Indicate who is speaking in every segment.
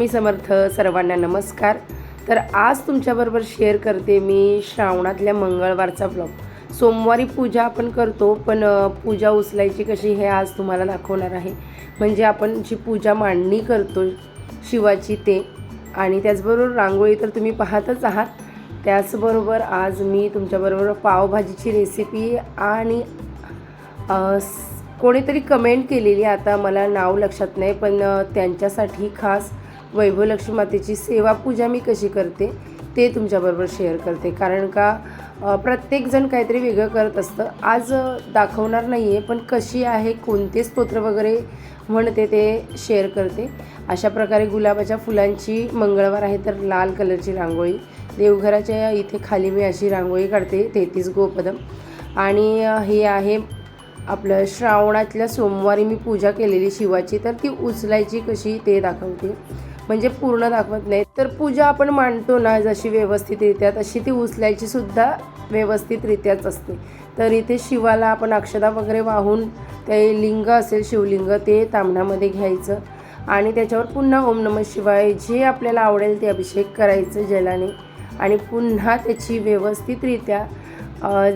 Speaker 1: स्वामी समर्थ सर्वांना नमस्कार. तर आज तुमच्याबरोबर शेअर करते मी श्रावणातल्या मंगळवारचा ब्लॉग सोमवारी पूजा आपण करतो पण पूजा उचलायची कशी हे आज तुम्हाला दाखवणार आहे. म्हणजे आपण जी पूजा मांडणी करतो शिवाची ते आणि त्याचबरोबर रांगोळी तर तुम्ही पाहतच आहात. त्याचबरोबर आज मी तुमच्याबरोबर पावभाजीची रेसिपी आणि कोणीतरी कमेंट केलेली आता मला नाव लक्षात नाही पण त्यांच्यासाठी खास वैभव लक्ष्मी मातेची सेवा पूजा मी कशी करते ते तुमच्याबरोबर शेअर करते. कारण का प्रत्येकजण काहीतरी वेगळं करत असतं. आज दाखवणार नाही आहे पण कशी आहे कोणते स्तोत्र वगैरे म्हणते ते शेअर करते. अशा प्रकारे गुलाबाच्या फुलांची मंगळवार आहे तर लाल कलरची रांगोळी. देवघराच्या इथे खाली मी अशी रांगोळी काढते तेहतीस गोपदम. आणि हे आहे आपलं श्रावणातल्या सोमवारी मी पूजा केलेली शिवाची तर ती उचलायची कशी ते दाखवते. म्हणजे पूर्ण दाखवत नाही तर पूजा आपण मांडतो ना जशी व्यवस्थितरित्या तशी ती उचलायची सुद्धा व्यवस्थितरित्याच असते. तर इथे शिवाला आपण अक्षदा वगैरे वाहून ते लिंग असेल शिवलिंग ते तांबण्यामध्ये घ्यायचं. आणि त्याच्यावर पुन्हा ओम नम शिवाय जे आपल्याला आवडेल ते अभिषेक करायचं जलाने. आणि पुन्हा त्याची व्यवस्थितरित्या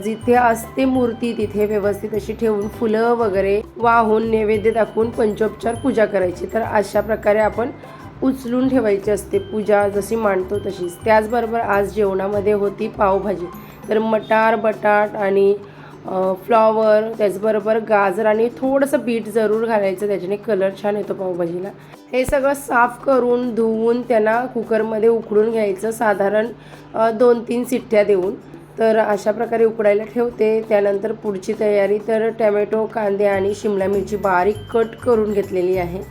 Speaker 1: जिथे असते मूर्ती तिथे व्यवस्थित अशी ठेवून फुलं वगैरे वाहून नैवेद्य दाखवून पंचोपचार पूजा करायची. तर अशा प्रकारे आपण उचलून ठेवायची असते. पूजा जशी मांडतो तशीच. त्याचबरोबर आज जेवणामध्ये होती पावभाजी. तर मटार बटाट आणि फ्लॉवर त्याचबरोबर गाजर आणि थोडंसं बीट जरूर घालायचं. त्याच्याने कलर छान येतो पावभाजीला. हे सगळं साफ करून धुवून त्यांना कुकरमध्ये उकडून घ्यायचं. साधारण दोन तीन सिट्ट्या देऊन. तर अशा प्रकारे उकडायला ठेवते. त्यानंतर पुढची तयारी तर टॅमॅटो कांदे आणि शिमला मिरची बारीक कट करून घेतलेली आहे.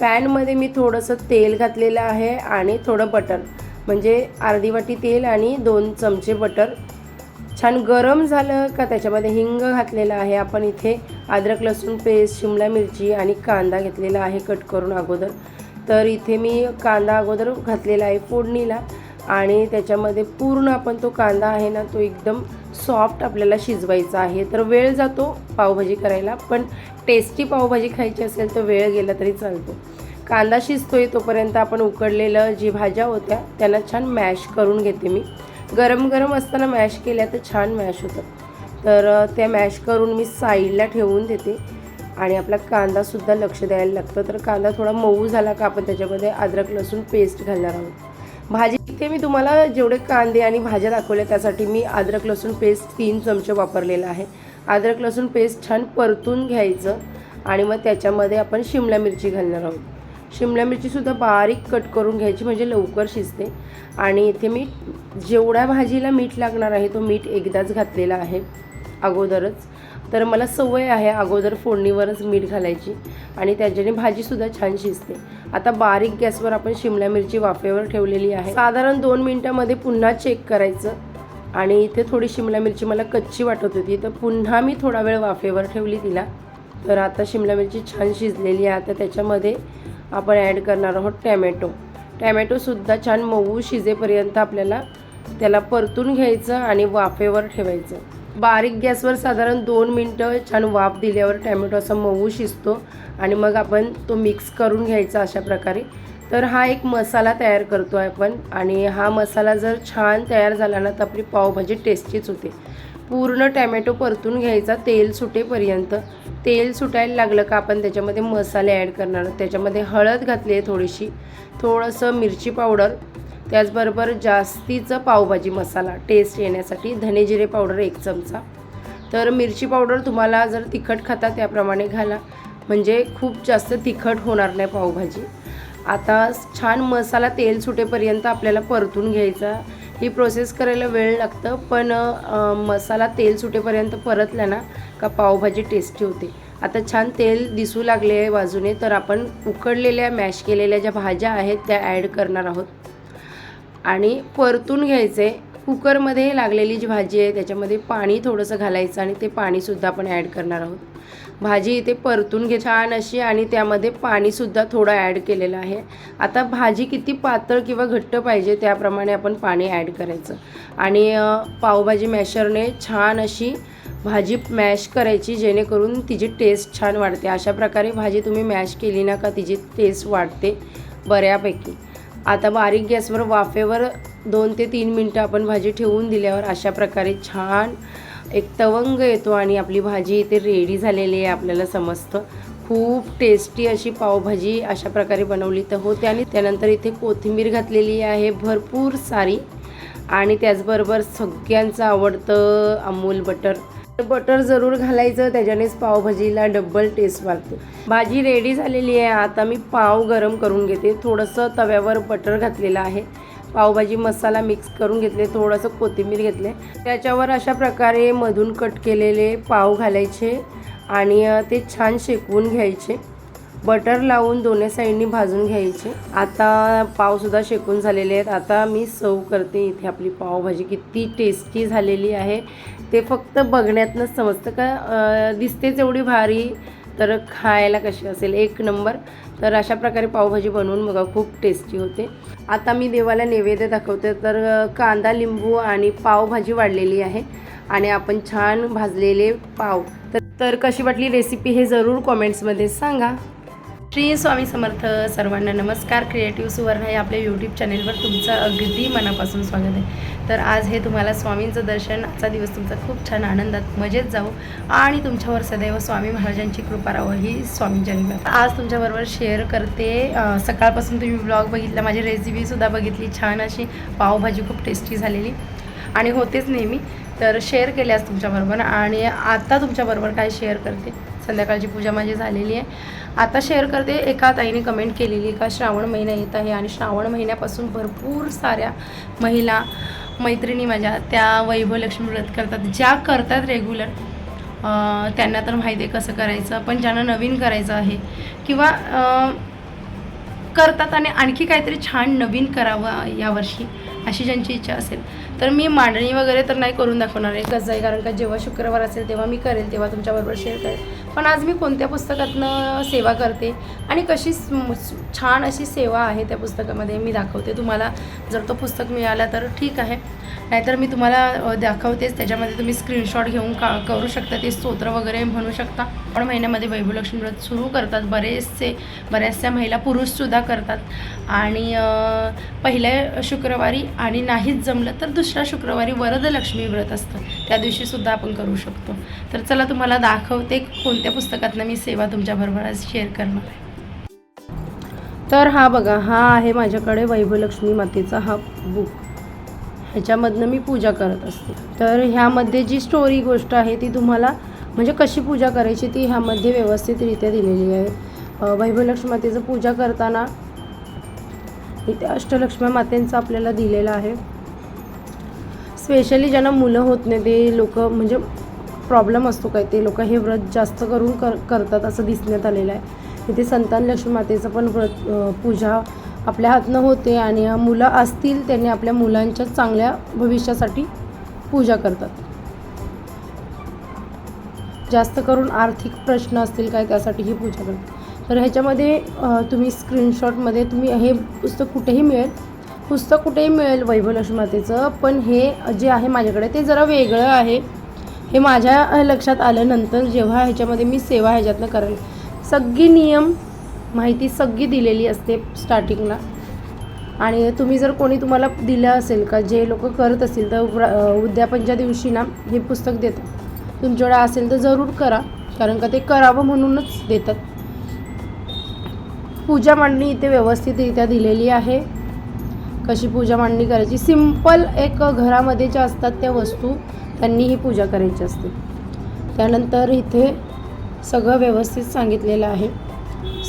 Speaker 1: पॅनमध्ये मी थोडंसं तेल घातलेलं आहे आणि थोडं बटर. म्हणजे अर्धी वाटी तेल आणि दोन चमचे बटर. छान गरम झालं का त्याच्यामध्ये हिंग घातलेलं आहे. आपण इथे अद्रक लसूण पेस्ट शिमला मिरची आणि कांदा घेतलेला आहे कट करून अगोदर. तर इथे मी कांदा अगोदर घातलेला आहे फोडणीला आणि त्याच्यामध्ये पूर्ण आपण तो कांदा आहे ना तो एकदम सॉफ्ट आपल्याला शिजवायचं आहे तर वेळ जातो पावभाजी करायला. पण टेस्टी पावभाजी खायची असेल तर वेळ गेला तरी चालतो. कांदा शिजतोय तोपर्यंत आपण उकडलेलं जी भाज्या होत्या त्यांना छान मॅश करून घेते मी. गरम गरम असताना मॅश केल्या तर छान मॅश होतं. तर त्या मॅश करून मी साईडला ठेवून देते. आणि आपला कांदासुद्धा लक्ष द्यायला लागतं. तर कांदा थोडा मऊ झाला का आपण त्याच्यामध्ये अद्रक लसूण पेस्ट घालणार आहोत. भाजी इथे मी तुम्हाला जेवढे कांदे आणि भाज्या दाखवल्या त्यासाठी मी अद्रक लसूण पेस्ट तीन चमचे वापरलेला आहे. अद्रक लसूण पेस्ट छान परतून घ्यायचं आणि मग त्याच्यामध्ये आपण शिमला मिरची घालणार आहोत. शिमला मिरचीसुद्धा बारीक कट करून घ्यायची म्हणजे लवकर शिजते. आणि इथे मी जेवढ्या भाजीला मीठ लागणार आहे तो मीठ एकदाच घातलेला आहे अगोदरच. तर मला सवय आहे अगोदर फोडणीवरच मीठ घालायची आणि त्याच्याने भाजीसुद्धा छान शिजते. आता बारीक गॅसवर आपण शिमला मिरची वाफेवर ठेवलेली आहे. साधारण दोन मिनटामध्ये पुन्हा चेक करायचं आणि इथे थोडी शिमला मिरची मला कच्ची वाटत होती तर पुन्हा मी थोडा वेळ वाफेवर ठेवली तिला. तर आता शिमला मिरची छान शिजलेली आहे. आता त्याच्यामध्ये आपण ॲड करणार आहोत टॅमॅटो. टॅमॅटोसुद्धा छान मऊ शिजेपर्यंत आपल्याला त्याला परतून घ्यायचं आणि वाफेवर ठेवायचं. बारीक गॅसवर साधारण दोन मिनटं छान वाफ दिल्यावर टॅमॅटो असा मऊ शिजतो आणि मग आपण तो मिक्स करून घ्यायचा अशा प्रकारे. तर हा एक मसाला तयार करतो आहे आपण आणि हा मसाला जर छान तयार झाला ना तर आपली पावभाजी टेस्टीच होते. पूर्ण टॅमॅटो परतून घ्यायचा तेल सुटेपर्यंत. तेल सुटायला लागलं का आपण त्याच्यामध्ये मसाले ॲड करणार त्याच्यामध्ये हळद घातली आहे थोडीशी. थोडंसं मिरची पावडर. त्याचबरोबर जास्तीचं पावभाजी मसाला टेस्ट येण्यासाठी धने जिरे पावडर एक चमचा. तर मिरची पावडर तुम्हाला जर तिखट खाता त्याप्रमाणे घाला. म्हणजे खूप जास्त तिखट होणार नाही पावभाजी. आता छान मसाला तेल सुटेपर्यंत आपल्याला परतून घ्यायचा. ही प्रोसेस करायला वेळ लागतं पण मसाला तेल सुटेपर्यंत परतला ना का पावभाजी टेस्टी होते. आता छान तेल दिसू लागले आहे बाजूने तर आपण उकडलेल्या मॅश केलेल्या ज्या भाज्या आहेत त्या ॲड करणार आहोत. आणि परतून घ्यायचे. कुकरमध्ये लागलेली जी भाजी आहे त्याच्यामध्ये पाणी थोडंसं घालायचं आणि ते पाणीसुद्धा आपण ॲड करणार आहोत. भाजी इथे परतून घे छान अशी आणि त्यामध्ये पाणीसुद्धा थोडं ॲड केलेलं आहे. आता भाजी किती पातळ किंवा घट्ट पाहिजे त्याप्रमाणे आपण पाणी ॲड करायचं. आणि पावभाजी मॅशरने छान अशी भाजी मॅश करायची जेणेकरून तिची टेस्ट छान वाढते. अशा प्रकारे भाजी तुम्ही मॅश केली ना का तिची टेस्ट वाढते बऱ्यापैकी. आता बारीक गॅसवर वाफेवर दोन ते तीन मिनटं आपण भाजी ठेवून दिल्यावर अशा प्रकारे छान एक तवंग येतो आणि आपली भाजी इथे रेडी झालेली आहे आपल्याला समजतं. खूप टेस्टी अशी पावभाजी अशा प्रकारे बनवली तर होते आणि त्यानंतर इथे कोथिंबीर घातलेली आहे भरपूर सारी. आणि त्याचबरोबर सगळ्यांचं आवडतं अमूल बटर. बटर जरूर घालायचं त्याच्यानेच पावभाजीला डबल टेस्ट वाढते भाजी रेडी झालेली आहे. आता मी पाव गरम करून घेते. थोडंसं तव्यावर बटर घातलेलं आहे. पावभाजी मसाला मिक्स करून घेतले. थोडंसं कोथिंबीर घेतले. त्याच्यावर अशा प्रकारे मधून कट केलेले पाव घालायचे आणि ते छान शेकवून घ्यायचे. बटर लावून दोन्ही साईडनी भाजून घ्यायचे. आता पावसुद्धा शेकून झालेले आहेत. आता मी सर्व करते इथे आपली पावभाजी. किती टेस्टी झालेली आहे. ते फक्त बघण्यातनंच समजतं का दिसतेच एवढी भारी तर खायला कशी असेल? एक नंबर. तर अशा प्रकारे पावभाजी बनवून बघा खूप टेस्टी होते. आता मी देवाला नैवेद्य दाखवते तर कांदा लिंबू आणि पावभाजी वाढलेली आहे. आणि आपण छान भाजलेले पाव. तर तर कशी वाटली रेसिपी हे जरूर कॉमेंट्समध्ये सांगा. श्री स्वामी समर्थ सर्वांना नमस्कार. क्रिएटिव्ह सुवर्ण हे आपल्या यूट्यूब चॅनेलवर तुमचं अगदी मनापासून स्वागत आहे. तर आज हे तुम्हाला स्वामींचं दर्शन आजचा दिवस तुमचा खूप छान आनंदात मजेत जाऊ आणि तुमच्यावर सदैव स्वामी महाराजांची कृपा राहो ही स्वामींच्या आज तुमच्याबरोबर शेअर करते सकाळपासून तुम्ही ब्लॉग बघितला माझी रेसिपीसुद्धा बघितली छान अशी पावभाजी खूप टेस्टी झालेली. आणि होतेच नेहमी तर शेअर केल्यास तुमच्याबरोबर आणि आता तुमच्याबरोबर काय शेअर करते? संध्याकाळची पूजा माझी झालेली आहे. आता शेअर करते एका ताईने कमेंट केलेली का श्रावण महिना येत आहे आणि श्रावण महिन्यापासून भरपूर साऱ्या महिला मैत्रिणी माझ्या त्या वैभवलक्ष्मी व्रत करतात. ज्या करतात रेग्युलर त्यांना तर माहिती आहे कसं करायचं. पण ज्यांना नवीन करायचं आहे किंवा करतात आणि आणखी काहीतरी छान नवीन करावं यावर्षी अशी ज्यांची इच्छा असेल. तर मी मांडणी वगैरे तर नाही करून दाखवणार आहे. कसं आहे? कारण का जेव्हा शुक्रवार असेल तेव्हा मी करेल तेव्हा तुमच्याबरोबर शेअर करेल. पण आज मी कोणत्या पुस्तकातनं सेवा करते आणि कशी छान अशी सेवा आहे त्या पुस्तकामध्ये मी दाखवते तुम्हाला. जर तो पुस्तक मिळाला तर ठीक आहे. नाहीतर मी तुम्हाला दाखवतेच. त्याच्यामध्ये तुम्ही स्क्रीनशॉट घेऊन का करू शकता. ते स्तोत्र वगैरे म्हणू शकता. पण महिन्यामध्ये वैभवलक्ष्मी व्रत सुरू करतात. बरेचसे बऱ्याचशा महिला पुरुषसुद्धा करतात. आणि पहिल्या शुक्रवारी आणि नाहीच जमलं तर दुसऱ्या शुक्रवारी वरदलक्ष्मी व्रत असतं. त्या दिवशीसुद्धा आपण करू शकतो. तर चला तुम्हाला दाखवते कोण कोणत्या पुस्तकातनं मी सेवा तुमच्याबरोबर आज शेअर करणार आहे. तर हा बघा हा आहे माझ्याकडे वैभवलक्ष्मी मातेचा हा बुक ह्याच्यामधनं मी पूजा करत असते. तर ह्यामध्ये जी स्टोरी गोष्ट आहे ती तुम्हाला म्हणजे कशी पूजा करायची ती ह्यामध्ये व्यवस्थितरित्या दिलेली आहे. वैभवलक्ष्मी मातेचं पूजा करताना इथे अष्टलक्ष्मी मातेंचं आपल्याला दिलेलं आहे. स्पेशली ज्यांना मुलं होत नाही ते लोक म्हणजे प्रॉब्लेम असतो काय ते लोक हे व्रत जास्त करून कर करतात असं दिसण्यात आलेलं आहे. इथे संतान लक्ष्मी मातेचं पण व्रत पूजा आपल्या हातनं होते आणि मुलं असतील त्यांनी आपल्या मुलांच्या चांगल्या भविष्यासाठी पूजा करतात. जास्त करून आर्थिक प्रश्न असतील काय त्यासाठी ही पूजा करतात. तर ह्याच्यामध्ये तुम्ही स्क्रीनशॉटमध्ये तुम्ही हे पुस्तक कुठेही मिळेल पुस्तक कुठेही मिळेल वैभवलक्ष्मी मातेचं पण हे जे आहे माझ्याकडे ते जरा वेगळं आहे. हे माझ्या लक्षात आल्यानंतर जेव्हा ह्याच्यामध्ये मी सेवा ह्याच्यातनं करेल सगळी नियम माहिती सगळी दिलेली असते स्टार्टिंगला आणि तुम्ही जर कोणी तुम्हाला दिलं असेल का जे लोक करत असतील तर उद्यापनच्या दिवशी ना हे पुस्तक देतात. तुमच्याकडे असेल तर जरूर करा कारण का ते करावं म्हणूनच देतात. पूजा मांडणी इथे व्यवस्थितरित्या दिलेली आहे. कशी पूजा मांडणी करायची? सिंपल एक घरामध्ये ज्या असतात त्या वस्तू त्यांनी ही पूजा करायची असते. त्यानंतर इथे सगळं व्यवस्थित सांगितलेलं आहे.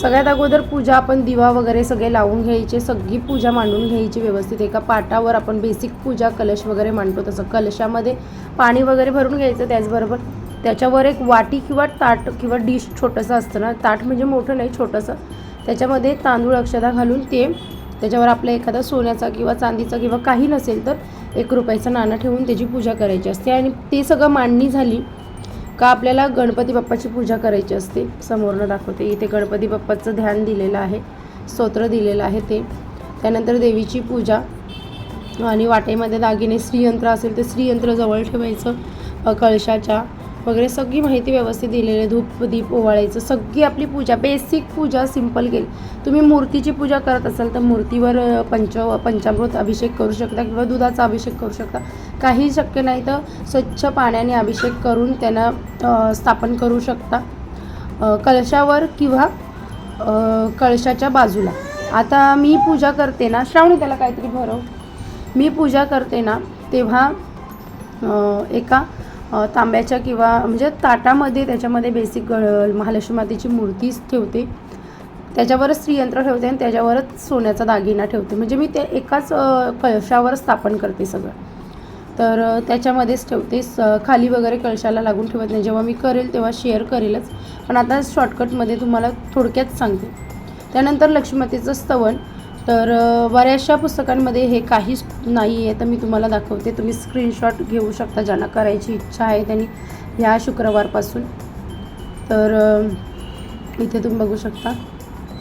Speaker 1: सगळ्यात अगोदर पूजा आपण दिवा वगैरे सगळे लावून घ्यायचे सगळी पूजा मांडून घ्यायची व्यवस्थित. एका पाटावर आपण बेसिक पूजा कलश वगैरे मांडतो तसं. कलशामध्ये पाणी वगैरे भरून घ्यायचं त्याचबरोबर त्याच्यावर एक वाटी किंवा ताट किंवा डिश छोटंसं असतं ना ताट म्हणजे मोठं नाही छोटंसं. त्याच्यामध्ये तांदूळ अक्षदा घालून ते त्याच्यावर आपला एखादा सोन्याचा किंवा चांदीचा किंवा काही नसेल तर एक रुपयाचं नाणं ठेवून त्याची पूजा करायची असते. आणि ते सगळं मांडणी झाली का आपल्याला गणपती बाप्पाची पूजा करायची असते. समोरनं दाखवते. इथे गणपती बाप्पाचं ध्यान दिलेलं आहे. स्तोत्र दिलेलं आहे ते. त्यानंतर देवीची पूजा. आणि वाटेमध्ये दागिने श्रीयंत्र असेल तर श्रीयंत्र जवळ ठेवायचं. कळशाच्या
Speaker 2: वगैरे सगळी माहिती व्यवस्थित दिलेली आहे. धूप दीप ओवाळायचं सगळी आपली पूजा बेसिक पूजा सिंपल केली. तुम्ही मूर्तीची पूजा करत असाल तर मूर्तीवर पंच पंचामृत अभिषेक करू शकता किंवा दुधाचा अभिषेक करू शकता. काही शक्य नाही तर स्वच्छ पाण्याने अभिषेक करून त्यांना स्थापन करू शकता. कळशावर कलशावर किंवा कळशाच्या बाजूला. आता मी पूजा करते ना श्रावणी त्याला काहीतरी भरव. मी पूजा करते ना तेव्हा एका तांब्याच्या किंवा म्हणजे ताटामध्ये त्याच्यामध्ये बेसिक ग महालक्ष्मी मातेची मूर्तीच ठेवते. त्याच्यावरच स्त्रीयंत्र ठेवते आणि त्याच्यावरच सोन्याचा दागिना ठेवते. म्हणजे मी ते एकाच कळशावर स्थापन करते सगळं. तर त्याच्यामध्येच ठेवते. स खाली वगैरे कळशाला लागून ठेवत नाही. जेव्हा मी करेल तेव्हा शेअर करेलच. पण आता शॉर्टकटमध्ये तुम्हाला थोडक्यात सांगते. त्यानंतर लक्ष्मीमातेचं स्तवन. तर बऱ्याचशा पुस्तकांमध्ये हे काहीच नाही आहे तर मी तुम्हाला दाखवते. तुम्ही स्क्रीनशॉट घेऊ शकता. ज्यांना करायची इच्छा आहे त्यांनी ह्या शुक्रवारपासून. तर इथे तुम्ही बघू शकता.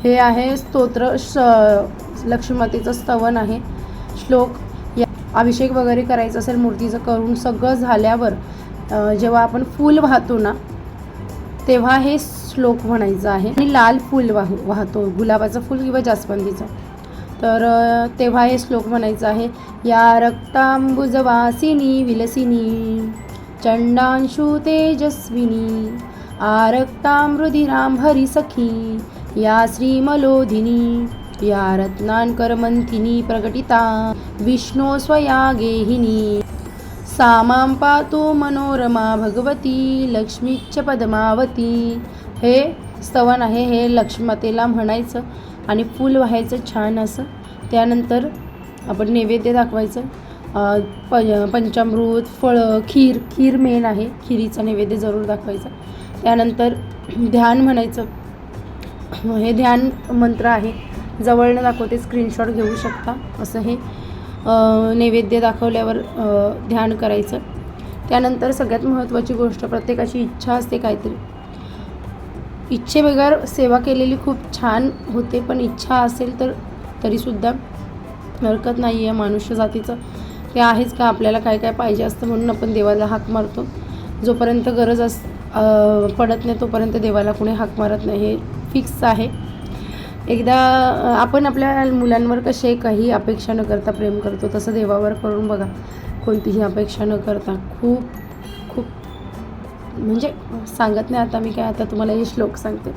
Speaker 2: हे आहे स्तोत्र श लक्ष्मीमातेचं स्तवन आहे. श्लोक या अभिषेक वगैरे करायचं असेल मूर्तीचं करून सगळं झाल्यावर जेव्हा आपण फूल वाहतो ना तेव्हा हे श्लोक म्हणायचं आहे. आणि लाल फूल वाहू वाहतो. गुलाबाचं फूल किंवा जास्वंदीचं. तर तेव्हा हे श्लोक म्हणायचं आहे या रक्तांबुजवासिनी विलसिनी चंडांशु तेजस्विनी आरक्तामृधिरांभरी सखी या श्रीमलोधिनी या रत्नांकरमंथिनी प्रकटिता विष्णो स्वया गेहिनी सामां पातु मनोरमा भगवती लक्ष्मीच्च पद्मावती. हे स्तवन आहे हे लक्ष्मतेला म्हणायचं. आणि फूल व्हायचं छान असं. त्यानंतर आपण नैवेद्य दाखवायचं. प पंचामृत फळं खीर खीर मेन आहे. खिरीचा नैवेद्य जरूर दाखवायचा. त्यानंतर ध्यान म्हणायचं. हे ध्यान मंत्र आहे. जवळनं दाखवते स्क्रीनशॉट घेऊ शकता. असं हे नैवेद्य दाखवल्यावर ध्यान करायचं. त्यानंतर सगळ्यात महत्त्वाची गोष्ट प्रत्येकाची इच्छा असते काहीतरी. इच्छेबगैर सेवा केलेली खूप छान होते पण इच्छा असेल तर तरीसुद्धा हरकत नाही आहे मनुष्य जातीचं ते आहेच का? आपल्याला काय काय पाहिजे असतं म्हणून आपण देवाला हाक मारतो. जोपर्यंत गरज अस पडत नाही तोपर्यंत देवाला कुणी हाक मारत नाही. हे फिक्स आहे. एकदा आपण आपल्या मुलांवर कसे काही अपेक्षा न करता प्रेम करतो तसं देवावर करून बघा. कोणतीही अपेक्षा न करता. खूप म्हणजे सांगत नाही आता मी काय आता तुम्हाला हे श्लोक सांगते.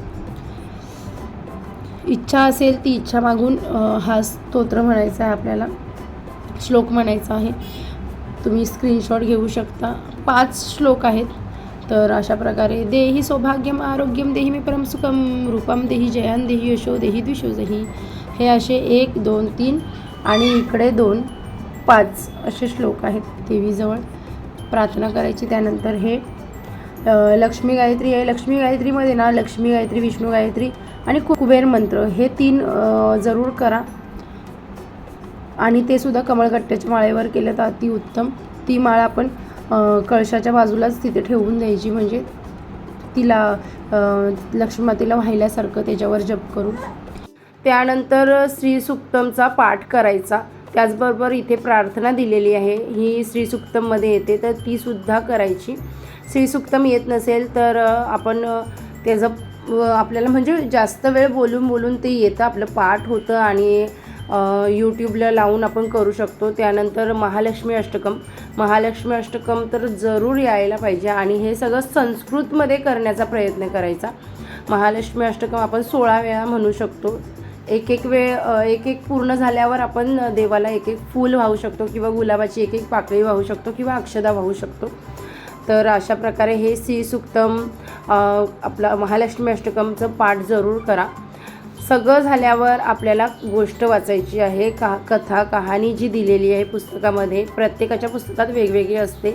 Speaker 2: इच्छा असेल ती इच्छा मागून हा स्तोत्र म्हणायचा आहे आपल्याला. श्लोक म्हणायचा आहे. तुम्ही स्क्रीनशॉट घेऊ शकता. पाच श्लोक आहेत. तर अशा प्रकारे देही सौभाग्यम आरोग्यम देही मी परमसुखम रूपम देही जयान देही यशो देही द्विशोजही हे असे एक दोन तीन आणि इकडे दोन पाच असे श्लोक आहेत. देवीजवळ प्रार्थना करायची त्यानंतर हे लक्ष्मी गायत्री आहे. लक्ष्मी गायत्रीमध्ये ना लक्ष्मी गायत्री विष्णू गायत्री आणि कुबेर मंत्र हे तीन जरूर करा. आणि ते सुद्धा कमळगट्ट्याच्या माळेवर केलं तर अतिउत्तम ती माळ आपण कळशाच्या बाजूलाच तिथे ठेवून द्यायची. म्हणजे तिला लक्ष्मीमातेला व्हायल्यासारखं त्याच्यावर जप करू त्यानंतर श्री सुक्तमचा पाठ करायचा. त्याचबरोबर इथे प्रार्थना दिलेली आहे. ही श्री सुक्तममध्ये येते तर ती सुद्धा करायची. श्रीसुक्तम येत नसेल तर आपण त्याचं आपल्याला म्हणजे जास्त वेळ बोलून बोलून ते येतं आपलं पाठ होतं आणि यूट्यूबला लावून आपण करू शकतो. त्यानंतर महालक्ष्मी अष्टकम. महालक्ष्मी अष्टकम तर जरूर यायला पाहिजे आणि हे सगळं संस्कृतमध्ये करण्याचा प्रयत्न करायचा. महालक्ष्मी अष्टकम आपण सोळा वेळा म्हणू शकतो. एक एक वेळ एक एक पूर्ण झाल्यावर आपण देवाला एक एक फूल वाहू शकतो किंवा गुलाबाची एक एक पाकळी वाहू शकतो किंवा अक्षदा वाहू शकतो. तर अशा प्रकारे हे सी सुक्तम आपला महालक्ष्मी अष्टकमचं पाठ जरूर करा. सगळं झाल्यावर आपल्याला गोष्ट वाचायची आहे का कथा कहाणी जी दिलेली आहे पुस्तकामध्ये प्रत्येकाच्या पुस्तकात वेगवेगळी असते.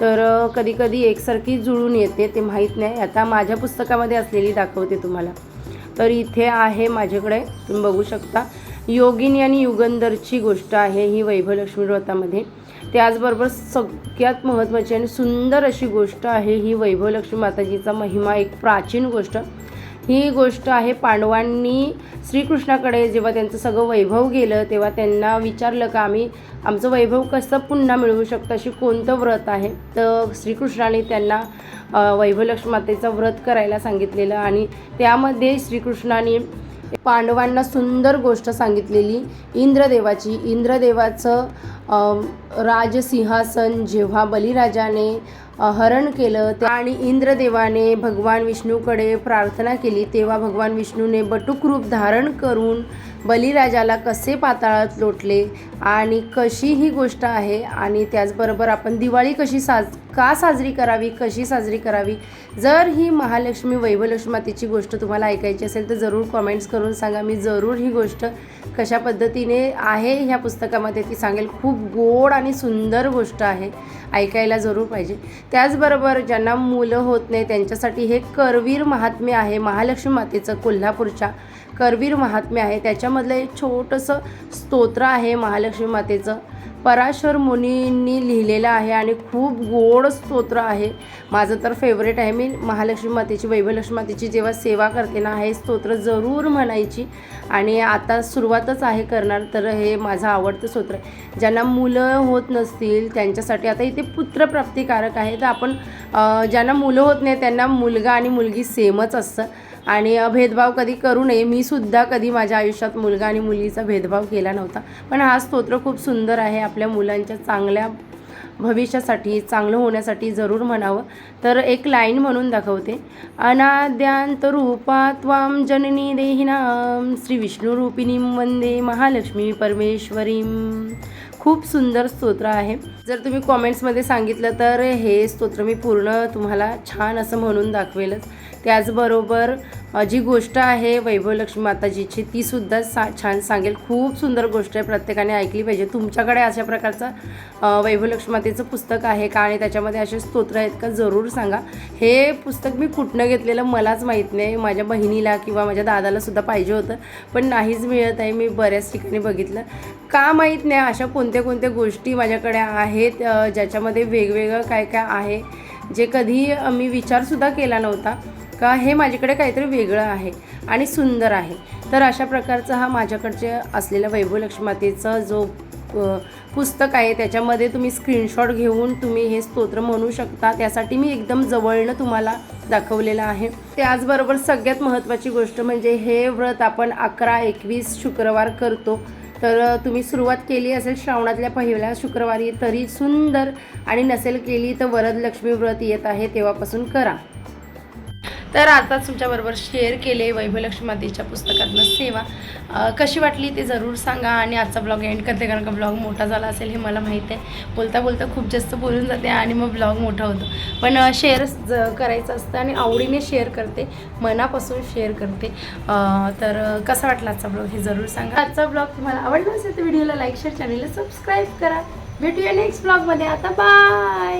Speaker 2: तर कधीकधी एकसारखी जुळून येते ते माहीत नाही. आता माझ्या पुस्तकामध्ये असलेली दाखवते तुम्हाला. तर इथे आहे माझ्याकडे तुम्ही बघू शकता. योगिनी आणि युगंधरची गोष्ट आहे ही वैभवलक्ष्मी व्रतामध्ये. त्याचबरोबर सगळ्यात महत्त्वाची आणि सुंदर अशी गोष्ट आहे ही वैभवलक्ष्मी माताजीचा महिमा एक प्राचीन गोष्ट.
Speaker 1: ही गोष्ट आहे पांडवांनी श्रीकृष्णाकडे जेव्हा त्यांचं सगळं वैभव गेलं तेव्हा त्यांना विचारलं का आम्ही आमचं वैभव कसं पुन्हा मिळवू शकतो अशी कोणतं व्रत आहे? तर श्रीकृष्णाने त्यांना वैभवलक्ष्मी मातेचं व्रत करायला सांगितलेलं आणि त्यामध्ये श्रीकृष्णाने पांडवांना सुंदर गोष्ट सांगितलेली. इंद्रदेवाची इंद्रदेवाचं राजसिंहासन जेव्हा बलिराजाने हरण केलं त्या- आणि इंद्रदेवाने भगवान विष्णूकडे प्रार्थना केली तेव्हा भगवान विष्णूने बटुक रूप धारण करून बलिराजाला कसे पाताळात लोटले? आणि कशी ही गोष्ट आहे आणि त्याचबरोबर आपण दिवाळी कशी साज का साजरी करावी कशी साजरी करावी जर ही महालक्ष्मी वैभलक्ष्मी मातेची गोष्ट तुम्हाला ऐकायची असेल तर जरूर कॉमेंट्स करून सांगा. मी जरूर ही गोष्ट कशा पद्धतीने आहे ह्या पुस्तकामध्ये ती सांगेल. खूप गोड आणि सुंदर गोष्ट आहे. ऐकायला जरूर पाहिजे. त्याचबरोबर ज्यांना मुलं होत नाही त्यांच्यासाठी हे करवीर महात्म्य आहे. महालक्ष्मी मातेचं कोल्हापूरच्या करवीर महात्म्य आहे. त्याच्यामधलं एक छोटंसं स्तोत्र आहे महालक्ष्मी मातेचं. पराशर मुनींनी लिहिलेलं आहे आणि खूप गोड स्तोत्र आहे. माझं तर फेवरेट आहे. मी महालक्ष्मी मातेची वैभवलक्ष्मी मातेची जेव्हा सेवा करते ना हे स्तोत्र जरूर म्हणायची. आणि आता सुरुवातच आहे करणार तर हे माझं आवडतं स्तोत्र आहे. ज्यांना मुलं होत नसतील त्यांच्यासाठी आता इथे पुत्रप्राप्तिकारक आहे. तर आपण ज्यांना मुलं होत नाही त्यांना मुलगा आणि मुलगी सेमच असतं. आणि भेदभाव कधी करू नये मी सुद्धा कधी माझ्या आयुष्यात मुलगा आणि मुलीचा भेदभाव केला नव्हता. पण हा स्तोत्र खूप सुंदर आहे आपल्या मुलांच्या चांगल्या भविष्यासाठी चांगलं होण्यासाठी जरूर म्हणावं. तर एक लाईन म्हणून दाखवते. अनाद्यांत रूपा त्वां जननी देहिनाम श्री विष्णुरूपिणीं वंदे महालक्ष्मी परमेश्वरीम खूप सुंदर स्तोत्र आहे. जर तुम्ही कॉमेंट्समध्ये सांगितलं तर हे स्तोत्र मी पूर्ण तुम्हाला छान असं म्हणून दाखवेलच. त्याचबरोबर जी गोष्ट आहे वैभवलक्ष्मी माताजीची तीसुद्धा सा छान सांगेल. खूप सुंदर गोष्ट आहे प्रत्येकाने ऐकली पाहिजे. तुमच्याकडे अशा प्रकारचं वैभवलक्ष्मी मातेचं पुस्तक आहे का? आणि त्याच्यामध्ये असे स्तोत्र आहेत का? जरूर सांगा. हे पुस्तक मी कुठनं घेतलेलं मलाच माहीत नाही. माझ्या बहिणीला किंवा माझ्या दादाला सुद्धा पाहिजे होतं. पण नाहीच मिळत आहे. मी बऱ्याच ठिकाणी बघितलं. का माहीत नाही अशा कोणत्या कोणत्या गोष्टी माझ्याकडे आहेत ज्याच्यामध्ये वेगवेगळं काय काय आहे? जे कधी मी विचारसुद्धा केला नव्हता. का हे माझ्याकडे काहीतरी वेगळं आहे आणि सुंदर आहे. तर अशा प्रकारचा हा माझ्याकडचे असलेला वैभव मातेचा जो पुस्तक आहे त्याच्यामध्ये तुम्ही स्क्रीनशॉट घेऊन तुम्ही हे स्तोत्र म्हणू शकता. त्यासाठी मी एकदम जवळनं तुम्हाला दाखवलेलं आहे. त्याचबरोबर सगळ्यात महत्त्वाची गोष्ट म्हणजे हे व्रत आपण अकरा एकवीस शुक्रवार करतो. तर तुम्ही सुरुवात केली असेल श्रावणातल्या पहिल्या शुक्रवारी तरी सुंदर आणि नसेल केली तर वरदलक्ष्मी व्रत येत आहे तेव्हापासून करा. तर आताच तुमच्याबरोबर शेअर केले वैभवलक्ष्मी मातेच्या पुस्तकातनं सेवा. कशी वाटली ते जरूर सांगा आणि आजचा ब्लॉग एंड करते कारण का ब्लॉग मोठा झाला असेल हे मला माहीत आहे. बोलता बोलता खूप जास्त बोलून जाते आणि मग ब्लॉग मोठा होतो. पण शेअर ज करायचं असतं आणि आवडीने शेअर करते मनापासून शेअर करते. तर कसा वाटला आजचा ब्लॉग हे जरूर सांगा. आजचा ब्लॉग तुम्हाला आवडला असेल तर व्हिडिओला लाईक शेअर चॅनलला सबस्क्राईब करा. भेटूया नेक्स्ट ब्लॉगमध्ये आता बाय